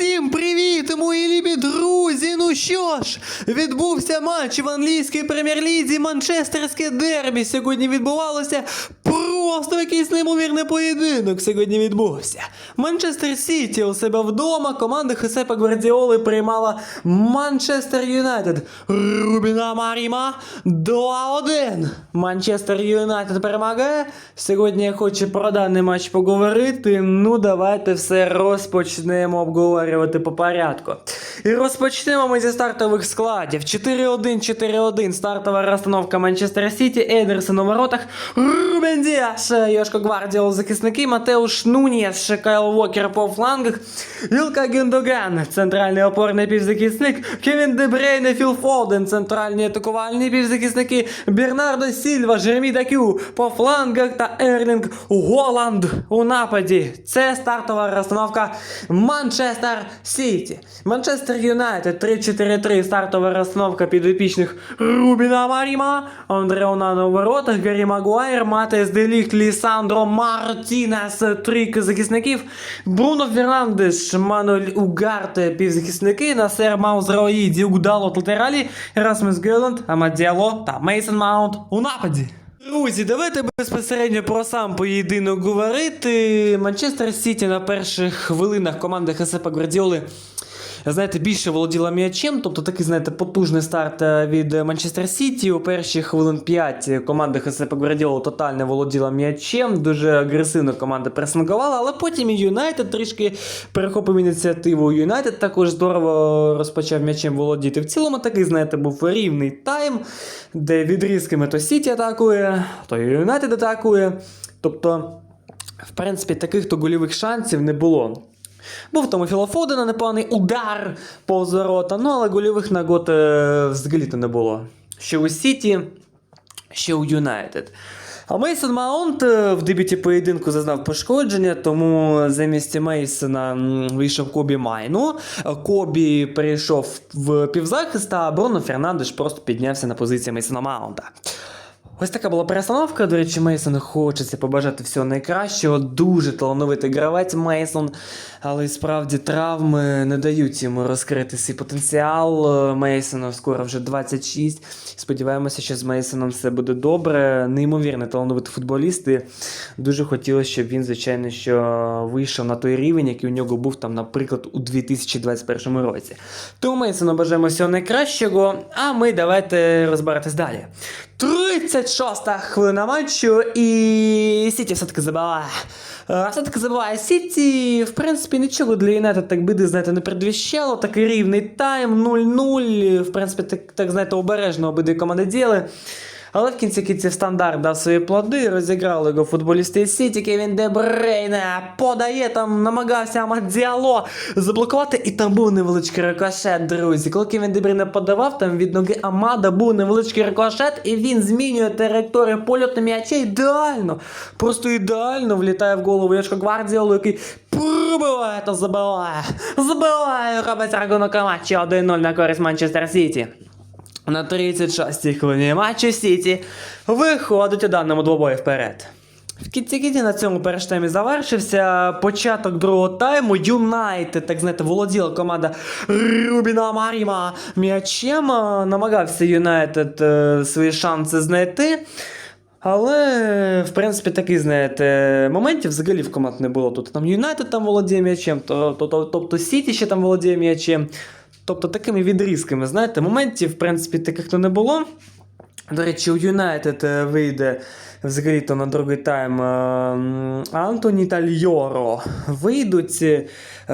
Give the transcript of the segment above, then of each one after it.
Усім привіт, мої любі друзі! Ну що ж, відбувся матч в англійській прем'єр-лізі Манчестерське дербі. Сьогодні відбувалося просто якийсь неймовірний поєдинок. Сьогодні відбувся. Манчестер Сіті у себе вдома. Команда Хесепа Гвардіоли приймала Манчестер Юнайтед. Рубіна Маріма 2-1. Манчестер Юнайтед перемагає. Сьогодні я хочу про даний матч поговорити. Ну, давайте все розпочнемо обговорювати по порядку. І розпочнемо ми зі стартових складів. 4-1, 4-1. Стартова розстановка Манчестер Сіті, Едерсон у воротах, Рубен Діас, Йошко Гвардіол захисники, Матеуш Нуніс, Кайл Уокер по флангах, Ілка Гюндоган, центральний опорний півзахисник, Кевін Дебрейне, Філ Фоден, центральні атакувальні півзахисники, Бернардо Сільва, Жеремі Дакю по флангах та Ерлінг Голланд у нападі. Це стартова розстановка Манчестер Сіті. Манчестер Юнайтед 3-4-3. Стартова розстановка підопічних Рубіна Маріма, Андре Онана у воротах, Гаррі Магуайр, Матес Делік, Лісандро Мартінес, трійки захисників, Бруно Фернандеш, Мануель Угарте, півзахисники, Насер Маузраої, Діугдало латералі, Ерасмус Геланд, Амадіало та Мейсон Маунт у нападі. Друзі, давайте безпосередньо про сам поєдинок говорити. Манчестер Сіті на перших хвилинах команда Хесепа Гвардіоли знаєте, більше володіла м'ячем, тобто такий, знаєте, потужний старт е, від Манчестер Сіті. У перші хвилин 5 команда Хесепа Гвардіола тотально володіла м'ячем, дуже агресивно команда пресингувала, але потім і Юнайтед трішки перехопив ініціативу. Юнайтед також здорово розпочав м'ячем володіти. В цілому такий, знаєте, був рівний тайм, де відрізками то Сіті атакує, то Юнайтед атакує. Тобто, в принципі, таких то гольових шансів не було. Був там у Філа Фодена непоганий удар повз ворота, ну але гольових нагод е, взагалі-то не було. Ще у Сіті, ще у Юнайтед. А Мейсон Маунт е, в дебюті поєдинку зазнав пошкодження, тому замість Мейсона вийшов Кобі Майну. Кобі перейшов в півзахист, а Бруно Фернандеш просто піднявся на позицію Мейсона Маунта. Ось така була перестановка. До речі, Мейсону хочеться побажати всього найкращого. Дуже талановитий гравець Мейсон, але і справді травми не дають йому розкрити свій потенціал. Мейсону скоро вже 26. Сподіваємося, що з Мейсоном все буде добре. Неймовірно талановитий футболіст. І дуже хотілося, щоб він, звичайно, що вийшов на той рівень, який у нього був там, наприклад, у 2021 році. Тому Мейсону бажаємо всього найкращого. А ми давайте розбиратись далі. 36-та хвилина матчу, і Сіті все-таки забиває. Е, Все-таки забиває Сіті. В принципі, нічого для Юнайтед так би знаєте, не передвіщало. Такий рівний тайм, 0-0. В принципі, так, так знаєте, обережно обидві команди діяли. Але в кінці кінців стандарт дав свої плоди, розіграли його футболісти Сіті, Кевін Де Брейне подає там, намагався Амад Діало заблокувати, і там був невеличкий рикошет, друзі. Коли Кевін Дебрейне подавав, там від ноги Амада був невеличкий рикошет, і він змінює траєкторію польоту м'яча ідеально. Просто ідеально влітає в голову Яшко Гвардіолу, який пробиває та забиває. Забиває, робить рахунок матчі 1-0 на користь Манчестер Сіті. На 36-й хвилині матчу Сіті виходить у даному двобої вперед. В кінці кінці на цьому перший завершився. Початок другого тайму. Юнайтед, так знаєте, володіла команда Рубіна Маріма м'ячем. Намагався Юнайтед е, свої шанси знайти. Але, в принципі, такий, знаєте, моментів взагалі в команд не було. Тут там Юнайтед там володіє м'ячем, то, то, то, тобто Сіті ще там володіє м'ячем. Тобто такими відрізками, знаєте, моментів, в принципі, таких то не було. До речі, у Юнайтед е, вийде взагалі-то на другий тайм е, Антоні та Льоро вийдуть. е,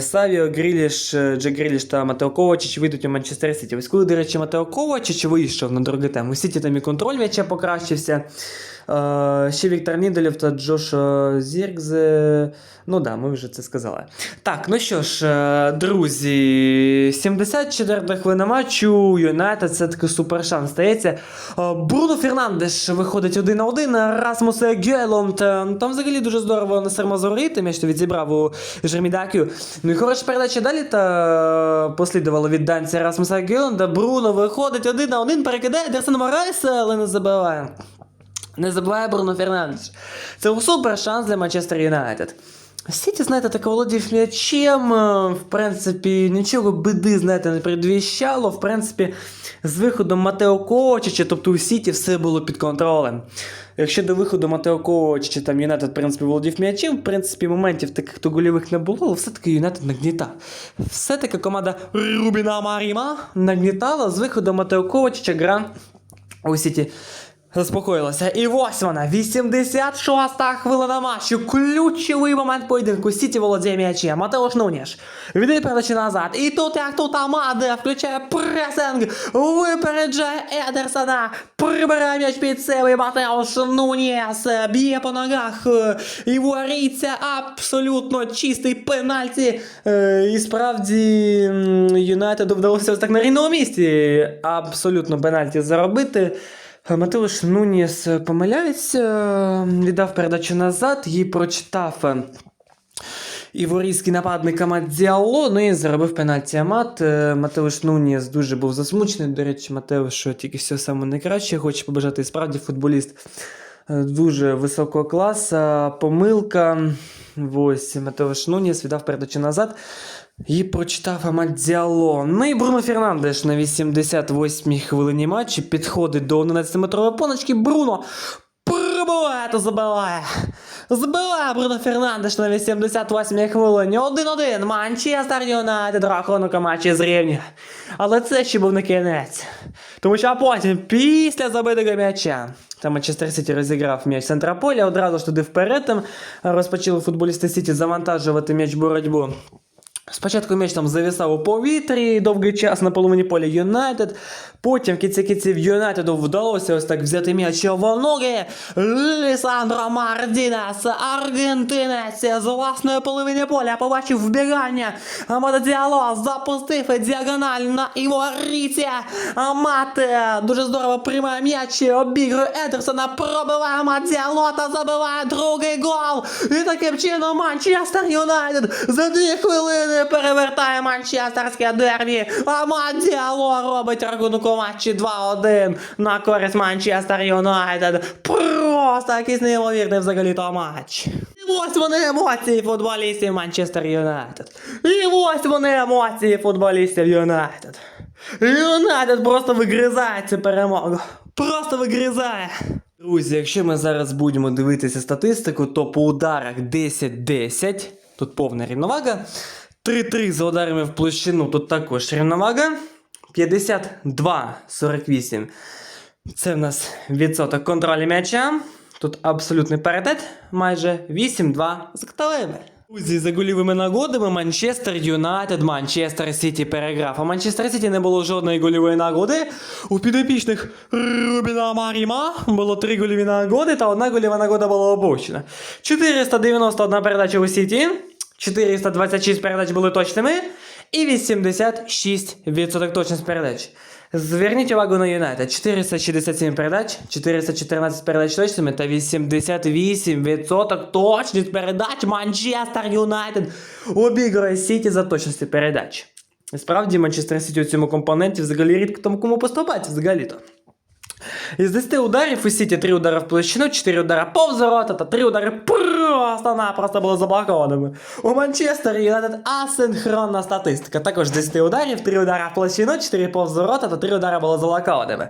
Савіо Гріліш, Джек Гріліш та Матео Ковачич вийдуть у Манчестер Сіті. Ось коли, до речі, Матео Ковачич вийшов на другий тайм. У Сіті там і контроль м'яча покращився. Е, Ще Віктор Нідалів та Джош е, Зіргзе. Ну да, ми вже це сказали. Так, ну що ж, е, друзі, 74 хвилина матчу. Юнайтед це такий супер шанс стається. Бруно Фернандеш виходить один на один. Расмусе Гелонд. е, Там взагалі дуже здорово на Сермазорити, м'яч то відзібрав у Жермідакю. Ну і хороша передача далі та послідувала від данця Расмуса Гелонда. Бруно виходить один на один, перекидає Дерсен Морайса, але не забиває. Не забуває Бруно Фернандеш. Це був супер шанс для Манчестер Юнайтед. Сіті, знаєте, так володів м'ячем. е, В принципі, нічого биди, знаєте, не передвіщало. В принципі, з виходом Матео Кочича, тобто у Сіті все було під контролем. Якщо до виходу Матео Кочича там Юнайтед, в принципі, володів м'ячем, в принципі, моментів таких то гольових не було, але все-таки Юнайтед нагнітав. Все-таки команда Рубіна Маріма нагнітала з виходом Матео Кочича гра у Сіті заспокоїлася. І ось вона, 86-та хвилина матчу. Ключовий момент поєдинку. Сіті володіє м'ячем. Матеуш Нуніш. Віддає передачу назад. І тут як тут Амаде включає пресинг. Випереджає Едерсона. Прибирає м'яч під себе. І Матеуш Нуніс б'є по ногах. е, І воріться абсолютно чистий пенальті. Е, І справді Юнайтеду вдалося ось так на рівному місці. Абсолютно пенальті заробити. Матилиш Нуніс помиляється, віддав передачу назад, її прочитав е, іворійський нападник Амат Діало, ну і заробив пенальті Амат. Е, Матеуш Нуніс дуже був засмучений. До речі, Матеуш тільки все саме найкраще, хоче побажати і справді футболіст е, дуже високого класу. Помилка. Ось Матеуш Нуніс віддав передачу назад. І прочитав Амат Діало. Ну і Бруно Фернандеш на 88-й хвилині матчі підходить до 11-метрової поночки. Бруно пробиває та забиває. Збиває Бруно Фернандеш на 88-й хвилині. 1-1. Манчестер Юнайтед рахунок матчі зрівнює. Але це ще був не кінець. Тому що потім, після забитого м'яча, там Манчестер Сіті розіграв м'яч центра поля, одразу ж туди вперед там розпочали футболісти Сіті завантажувати м'яч боротьбу. Спочатку м'яч там завісав у повітрі довгий час на половині поля Юнайтед. Потім в кінці кінців Юнайтеду вдалося ось так взяти м'яч в ноги. Лісандро Мардінес, аргентинець з власної половини поля побачив вбігання. Амада Діало запустив діагональ на Іворіці. Амат е, дуже здорово приймає м'яч, обігрує Едерсона, пробиває Амат Діало та забиває другий гол. І таким чином Манчестер Юнайтед за дві хвилини перевертає манчестерське дербі. Амат Діало робить рахунок у матчі 2-1 на користь Манчестер Юнайтед. Просто якийсь неймовірний взагалі-то матч. І ось вони емоції футболістів Манчестер Юнайтед. І ось вони емоції футболістів Юнайтед. Юнайтед просто вигризає цю перемогу. Просто вигризає. Друзі, якщо ми зараз будемо дивитися статистику, то по ударах 10-10, тут повна рівновага. 3-3 за ударами в площину, тут також рівновага. 52-48. Це в нас відсоток контролю м'яча. Тут абсолютний паритет, майже 8-2 з каталими. Друзі, за голівими нагодами Манчестер Юнайтед, Манчестер Сіті переграв. А Манчестер Сіті не було жодної гольової нагоди. У підопічних Рубіна Маріма було три гольові нагоди, та одна гольова нагода була опущена. 491 передача у Сіті, 426 передач були точними, і 86% точність передач. Зверніть увагу на Юнайтед. 467 передач, 414 передач точними та 88% точність передач Манчестер Юнайтед обігрує Сіті за точністю передач. Справді, Манчестер Сіті у цьому компоненті взагалі рідко тому кому поступається взагалі-то. Із 10 ударів у Сіті 3 удари в площину, 4 удари повз ворота та 3 удари просто-напросто були заблокованими. У Манчестері Юнайтед асинхронна статистика. Також з 10 ударів 3 удари в площину, 4 повз ворота та 3 удари були заблокованими.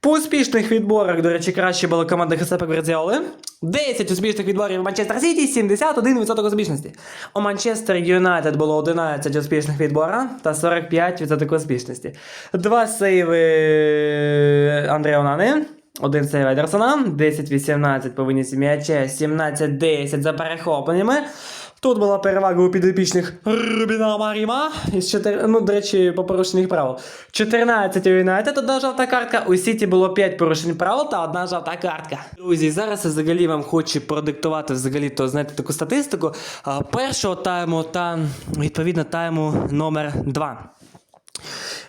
По успішних відборах, до речі, краще була команда Хесепа Гвардіоли. 10 успішних відборів у Манчестер Сіті, 71% успішності. У Манчестер Юнайтед було 11 успішних відбора та 45% успішності. Два сейви Андреа Онани. Один сейв Едерсона, 10-18 по винісі м'яча, 17-10 за перехопленнями. Тут була перевага у підопічних Рубіна Маріма. Із 4, ну, до речі, по порушених правил. 14 у Юнайтед, одна жовта картка. У Сіті було 5 порушень правил та одна жовта картка. Друзі, зараз я взагалі вам хочу продиктувати взагалі то знаєте таку статистику. Першого тайму та відповідно тайму номер 2.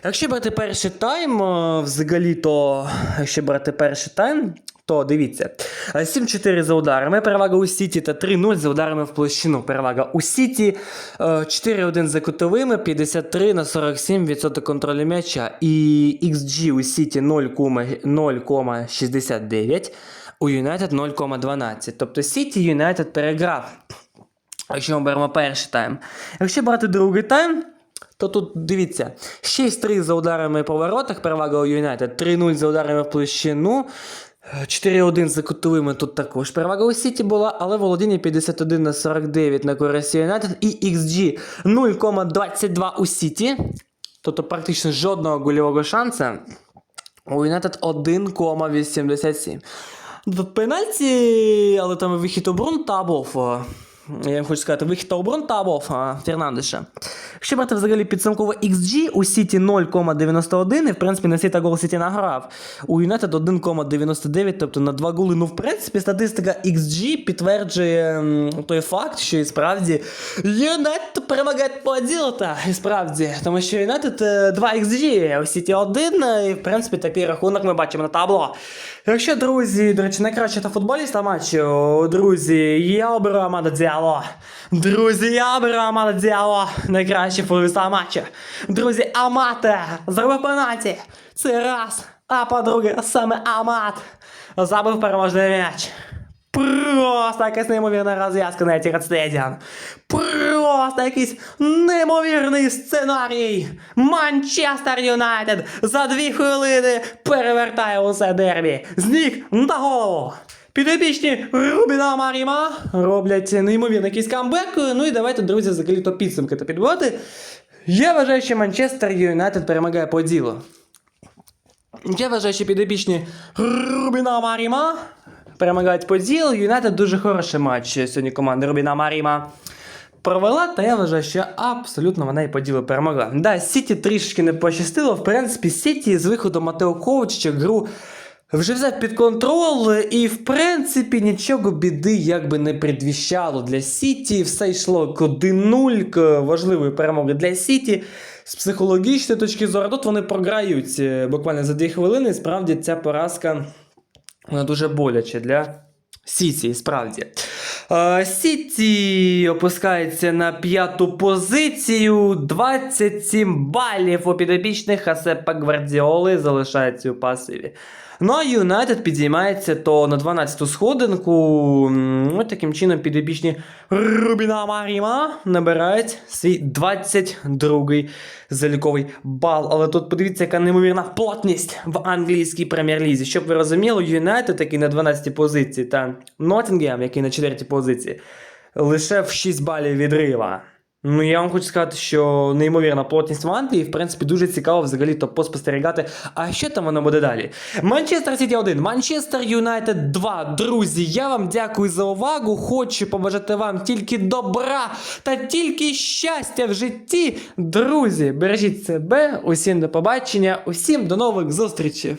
Якщо брати перший тайм, взагалі, то якщо брати перший тайм, то дивіться. е, 7-4 за ударами, перевага у Сіті та 3-0 за ударами в площину. Перевага у Сіті е, 4-1 за кутовими, 53 на 47% контролю м'яча. І XG у Сіті 0,69, у Юнайтед 0,12. Тобто Сіті Юнайтед переграв. Якщо ми беремо перший тайм. Якщо брати другий тайм, то тут дивіться: 6-3 за ударами по воротах, перевага у Юнайтед, 3-0 за ударами в площину. 4-1 за кутовими тут також перевага у Сіті була, але володіння 51 на 49 на користь Юнайтед і XG 0,22 у Сіті. Тобто практично жодного гольового шансу. У Юнайтед 1,87. Тут пенальті, але там вихід оборон та був. Я вам хочу сказати, вихід та оборон та був а, Фернандеша. Якщо брати взагалі підсумково XG, у Сіті 0,91, і в принципі на Сіті гол Сіті награв. У Юнайтед 1,99, тобто на 2 голи. Ну, в принципі, статистика XG підтверджує той факт, що і справді Юнайтед перемагає по ділу, і справді. Тому що Юнайтед е, 2 XG, у Сіті 1, і в принципі такий рахунок ми бачимо на табло. Якщо, друзі, до речі, найкраще та футболіста матчу, друзі, я оберу Амада Діало. Друзі, я Діало. Найкращий футболіста матчу. Друзі, Амате, зробив пенаті. Це раз. А по-друге, саме Амат забив переможний м'яч. Просто якась неймовірна розв'язка на Etihad Stadium. Просто якийсь неймовірний сценарій. Манчестер Юнайтед за дві хвилини перевертає усе дербі. З на голову. Підопічні Рубіна Маріма роблять неймовірний якийсь камбек. Ну і давайте, друзі, взагалі то підсумки та підбивати. Я вважаю, що Манчестер Юнайтед перемагає по ділу. Я вважаю, що підопічні Рубіна Маріма перемагають по ділу. Юнайтед дуже хороший матч сьогодні команда Рубіна Маріма провела, та я вважаю, що абсолютно вона і по ділу перемогла. Да, Сіті трішки не пощастило. В принципі, Сіті з виходу Матео Ковчича гру вже взяв під контроль, і в принципі нічого біди якби не предвіщало для Сіті. Все йшло к 1-0, к важливої перемоги для Сіті. З психологічної точки зору, тут вони програють е, буквально за 2 хвилини. Справді ця поразка вона дуже боляче для Сіті, справді. Е, Сіті опускається на п'яту позицію. 27 балів у підопічних Асепа Гвардіоли залишається у пасиві. Ну а Юнайтед підіймається то на 12-ту сходинку. Ось таким чином підопічні Рубіна Маріма набирають свій 22-й заліковий бал. Але тут подивіться, яка неймовірна плотність в англійській прем'єр-лізі. Щоб ви розуміли, Юнайтед, який на 12-й позиції, та Ноттінгем, який на 4-й позиції, лише в 6 балів відрива. Ну, я вам хочу сказати, що неймовірна плотність в Англії, в принципі, дуже цікаво взагалі то поспостерігати. А що там воно буде далі? Манчестер Сіті 1, Манчестер Юнайтед 2. Друзі, я вам дякую за увагу. Хочу побажати вам тільки добра та тільки щастя в житті. Друзі, бережіть себе, усім до побачення, усім до нових зустрічей.